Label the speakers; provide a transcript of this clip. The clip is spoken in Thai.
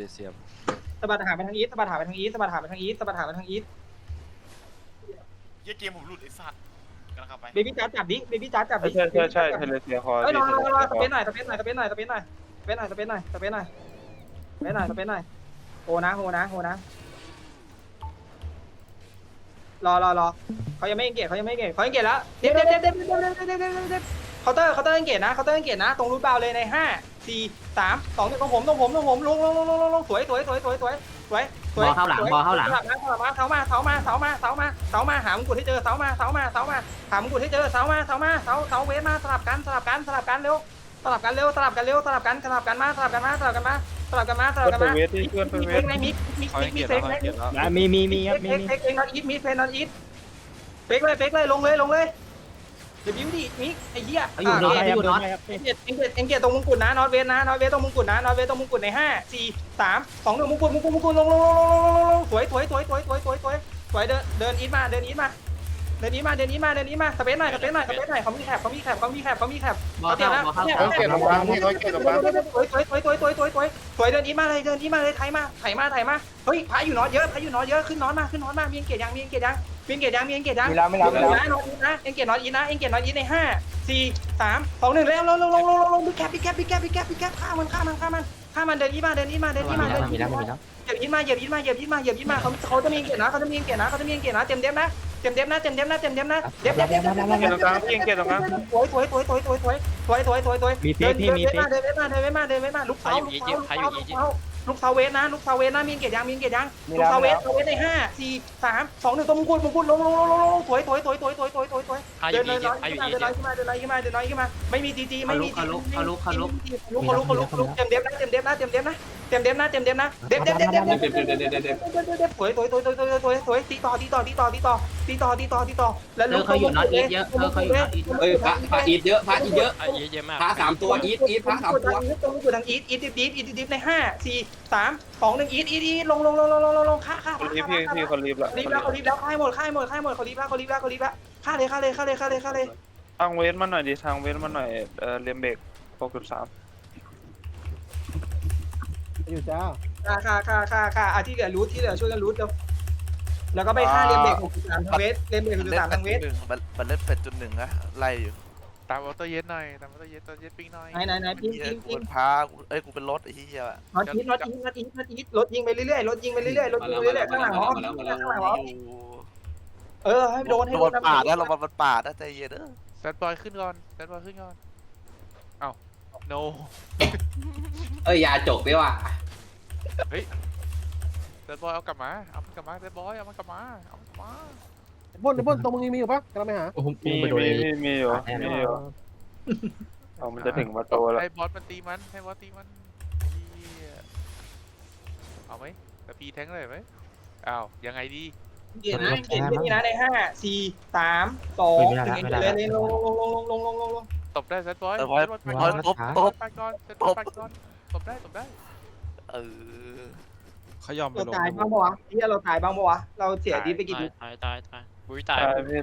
Speaker 1: เดเซียม
Speaker 2: สะบัดหางไปทางอีสสะบัดหางไปทางอีสสะบัดหางไปทางอีสสะบัดหางไปทางอีส
Speaker 3: เหี้ยเกมผมหลุดไอ้สัตว์กำลังเข้าไป
Speaker 2: เบบี้จ้าจับดิเบบี้จ้าจับดิ
Speaker 4: ใช่ใช่ใช่เทเลเซียคอ
Speaker 2: เอ้ยรอรอรอส
Speaker 4: เท
Speaker 2: เป
Speaker 4: เล
Speaker 2: นหน่อยสเปนหน่อยสเปนหน่อยสเปนหน่อยสเปนหน่อยสเปนหน่อยสเปนหน่อยสเปนหน่อยสเปนหน่อยสเปนหน่อยโหนะโหนะโหนะรอรอรอเขายังไม่เกตเขายังไม่เกตเขายังเกตแล้วเด็บเด็บเด็บเด็บเด็บเด็บเด็บ เด็บเด็บเด็บเคาน์เตอร์เคาน์เตอร์ยังเกตนะเคาน์เตอร์ยังเกตนะ ตรงรูทบาวเลยในห้าสี่สามสองหนึ่งตรงผมตรงผมตรงผมลงลงลงลงลงลงสวยสวยสวยสวยสวยสวยสวย
Speaker 5: บอลเข้าหลังบอลเข้าหลัง
Speaker 2: เสามาเสามาเสามาเสามาเสามาเสามาหามงกุฎให้เจอเสามาเสามาเสามาหามงกุฎให้เจอเสามาเสามาเสาเสาเวทมาสลับกันสลับกันสลับกันเร็วสลับกันเร็วสลับกันเร็วสลับกันสลับกันมาสลับกันมาสลับกันมาสลับกันมาสลับกัน
Speaker 4: เพื่อน
Speaker 2: มา
Speaker 4: เวทที่เพื่อน
Speaker 2: มี
Speaker 4: เว
Speaker 2: เฟ
Speaker 4: ท
Speaker 2: กไหมมิกมิก
Speaker 1: เขา
Speaker 2: มิ
Speaker 1: ให้
Speaker 2: กมี
Speaker 1: เกียรติ
Speaker 2: เฟ
Speaker 1: แล้ว
Speaker 2: ก
Speaker 1: เขา
Speaker 2: ไหม
Speaker 1: ให้เกียรติแล้ว
Speaker 5: มีมีมีครับ
Speaker 2: เฟ
Speaker 5: มี
Speaker 2: ก
Speaker 5: มี
Speaker 2: เฟกเฟกนอตอีทมีเฟกนอตอีทเฟกเลยเฟกเลยลงเลยลงเลย เดี๋ยวบิวดิมิกไอ้เหี้ย
Speaker 5: เอาอยู่
Speaker 2: อะ
Speaker 5: โดน
Speaker 2: เไป
Speaker 5: ครับโดนไปครับ
Speaker 2: เอ็งเกียรติเอ็งเกียรติเอ็งเกียรติตรงมงกุฎนะนอตเวทนะนอตเวทตรงมงกุฎนะนอตเวทตรงมงกุฎในห้าสี่สามสองหนึ่งมงกุฎมงกุฎมงกุฎลงลงลงลงลงลงลงสวยสวยสวยสวยสวยสวยสวยสวยเดินเดินอีทมาเดินอีทมาเดินอีทมาเดินอีทมาเดินอีทมาสเปซหน่อยสเปซหน่อยสเปซหน่อยเขามีแคบเขามีแคบเขามีแคบเขามีแคบ
Speaker 5: บอล
Speaker 2: เขาเตรีย
Speaker 5: เข้าม
Speaker 2: แล้ว
Speaker 5: บอลเข้า
Speaker 4: เขาเก็บลงมาพี่เขาเก็บลงมา
Speaker 2: สวยสวยสวยสวยสวยสวยสวยสวยเดินอีทมาเลยเดินอีทมาเลยไถมาไถมาไถมาเฮ้ยพายอยู่นอตเยอะพายอยู่นอตเยอะขึ้นนอตมาขึ้นนอตมามีเอ็งเกียรติยังมีเอ็งเกียรติยัง มีเอ็งเกียรติยังมีเอ็งเกียรติยัง
Speaker 4: ไม่รับไม่รับไม่รับ
Speaker 2: นะนอนอีนะเอ็งเกตนอนอีนะเอ็งเกตนอนอีในห้าสี่สามสองหนึ่งแล้วลงลงลงลงลงลงบิ๊กแคปบิ๊กแคปบิ๊กแคปบิ๊กแคปบิ๊กแคปฆ่ามันฆ่ามันฆ่ามันฆ่ามันเดินอีมาเดินอีมาเดินอีมาเดิน
Speaker 5: มี
Speaker 2: อี
Speaker 5: แล้ว
Speaker 2: มา
Speaker 5: มีแล้ว
Speaker 2: เหยียบอีมา เหยียบอีมาเหยียบอีมาเหยียบอีมาเขาเขาจะมีเกตนะเขาจะมีเกตนะเขาจะมีเกตนะเต็มเต็มนะเต็มเต็มนะเต็มเต็มนะเต็มเต็มนะเด็บเด็บเด็บเด็บ
Speaker 4: เกียรตรงกลางพี่เกียรตรงกลาง
Speaker 2: สวยสวยสวยสวยสวยสวยสวยสวยสวยสวย
Speaker 5: มีเฟ
Speaker 2: เดิ
Speaker 5: ซ
Speaker 2: น
Speaker 5: พี่
Speaker 2: เดิน
Speaker 5: มี
Speaker 2: เว
Speaker 5: เฟ
Speaker 2: ท
Speaker 5: ซ
Speaker 2: มาเดินเวทมาเดินเวทมาเดินเวทมาลูกเสาลูกเสาลูกเสา ลูกเสาลูกเสาเวทนะลูกเสาเวทนะมีเกตยังมีเกตยัง
Speaker 4: มี
Speaker 2: ลูก
Speaker 4: แล้ว
Speaker 2: เสาเวทเสาเวทในห้าสี่สามสองหนึ่งตรงมงกุฎมงกุฎลงลงลงลงลงสวยสวยสวยสวยสวยสวยสวยสวย
Speaker 1: พาอ
Speaker 2: เดิ
Speaker 1: ยู่
Speaker 2: น
Speaker 1: อี
Speaker 2: เลย
Speaker 1: ยิป
Speaker 2: น้อย
Speaker 1: ต์พาอยู่
Speaker 2: ขึ้น
Speaker 1: อี
Speaker 2: มา
Speaker 1: ยิ
Speaker 2: เดินน้อย
Speaker 1: ปต์
Speaker 2: ขึ้นมาเดินน้อยขึ้นมาเดินน้อยขึ้นมาไม่มีจีจีไม่มีจี
Speaker 5: เขาลุก เขาลุกเขาลุก
Speaker 2: ลุกเขาลุกเขาลุกเขาลุกเต็มเด็บนะเต็มเด็บนะเต็มเด็บนะ เต็มเด็บนะเต็มเด็บนะเด็บเด็บเด็บเด็บเด็บเด็บเด็บเด็บเด็บเด็บเด็บสวยสวยสวยสวยสวยสวยสวยตีต่อตีต่อตีต่อตีต่อตีต่อตีต่อตีต่อแล้ว
Speaker 5: เออเขาอยู่น็อตอีทเยอะเออเขาอยู่น็อตอีท
Speaker 6: เอ้ยพระพระอีทเยอะพระอีทเยอะ
Speaker 1: อะเยอะเยอะมาก
Speaker 6: พระสามตัวอีทอีทพระสามตัว
Speaker 2: ตรงอยู่ทางอีทอีทดิฟอีทดิฟในห้าสี่สามสองหนึ่งอีทอีทอีทลงลงลงลงลงลงลงฆ่าฆ่า
Speaker 4: คนรีบพี่พี่คนรีบละ
Speaker 2: รีบแล้วเขารีบแล้วฆ่าหมดฆ่าหมดฆ่าหมดเขารีบแล้วเขารีบแล้วเขารีบแล้วฆ่าเลยฆ่าเลยฆ่าเลยฆ่าเลยฆ่าเลย
Speaker 4: ทางเวทมาหน่อยดิทางเวทมาหน่อยเอ่อเลียมเบรกหกจุดสาม
Speaker 7: อยู่จ้า
Speaker 2: ฆ่าฆ่าฆ่าฆ่าฆ่าอะที่เหลือรูทที่เหลือช่วยกันรูทแล้วแล้วก็ไปฆ่าเรียมเบรกหกสามทางเวทเรียมเบรกหกสามทางเวท
Speaker 3: มันมันเล่นเป็ดจุดหนึ่งนะไล่อยู่
Speaker 8: ตามออโต้เย็นหน่อยตามออโต้เย็นตัวเย็นปิ้งหน่อย
Speaker 2: ไหนไหนไหนปิ้ง
Speaker 3: เหี้ย
Speaker 2: ปิ้ง
Speaker 3: กู
Speaker 2: ปิ้ง
Speaker 3: เป็นพาเอ้ยกูเป็นรถไอ้เหี้ย
Speaker 2: น็อตอีทน็อตอีทน็อตอีทน็อตอีทรถยิงไปเรื่อยๆรถยิงไปเรื่อยๆรถยิงไปเรื่อยๆข้างหลังหอข้างหลังหอเออให้โดนให้
Speaker 3: โด
Speaker 2: โด
Speaker 3: น
Speaker 2: น
Speaker 3: ปาดนะเรามันปาดนะใจเย็นเด้อ
Speaker 8: แซดบอยขึ้นก่อนแซดบอยขึ้นก่อนเอ้า no
Speaker 6: เอ้ยยาจบดีว่ะ
Speaker 8: แซดบอยเอากลับมา เอามันกลับมาแซดบอยเอามันกลับมา เอามันกลับมา
Speaker 7: บนบนตรงมึงมีอยู่ปะกำลังไปหา
Speaker 5: โอ้โห
Speaker 4: มี
Speaker 5: ไปโดน
Speaker 4: มี
Speaker 5: เลย
Speaker 4: มีมีอยู่มีอยู่เอามันจะถึงประตูแล้ว
Speaker 8: ให้บอสมันตีมัน ให้บอสตีมันเหี้ยเอาไหมแต่พีแทงเลยไหมอ้าวยังไงดี
Speaker 2: เกียรนะเกียรนี่นะในห้าสี่สามสองหนึ่งเลยเลยลงลงลงลงลงลงลง
Speaker 8: ตบได้แซดบอย
Speaker 3: เออพอย
Speaker 8: แซด
Speaker 3: พ
Speaker 8: บ
Speaker 3: อ
Speaker 8: อย
Speaker 3: ยตบตบ
Speaker 8: ไปก่อนแซดบอยไปก่อนตบได้ตบได้
Speaker 3: เออ
Speaker 1: เขายอมไป
Speaker 2: เรา
Speaker 1: ลง
Speaker 2: ตายบ้างปะวะที่เราตายบ้างปะวะ เราเสียดีไปกี่
Speaker 1: ตายตายตายตายบุ้ยตาย
Speaker 4: ตายพี่